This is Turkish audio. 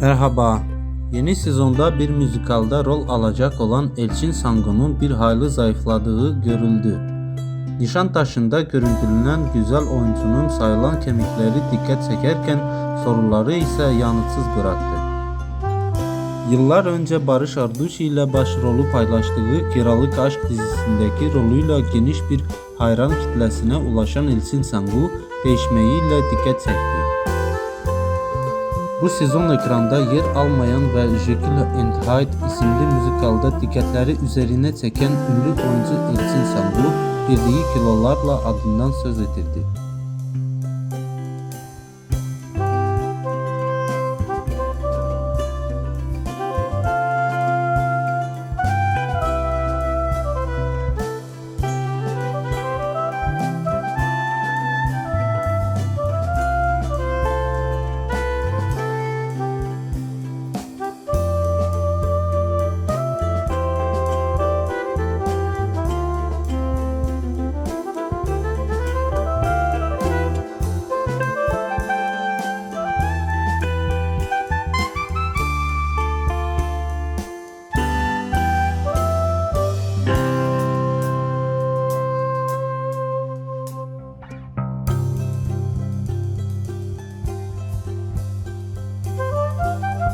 Merhaba. Yeni sezonda bir müzikalda rol alacak olan Elçin Sangun'un bir hayli zayıfladığı görüldü. Nişantaşı'nda görüntülenen güzel oyuncunun sayılan kemikleri dikkat çekerken soruları ise yanıtsız bıraktı. Yıllar önce Barış Arduç ile başrolü paylaştığı Kiralık Aşk dizisindeki rolüyle geniş bir hayran kitlesine ulaşan Elçin Sangu değişmeyiyle dikkat çekti. Bu sezon ekranda yer almayan ve Jekyll and Hyde isimli müzikalda dikkatleri üzerine çeken ünlü oyuncu Elçin Sangu girdiği kilolarla adından söz ettirdi.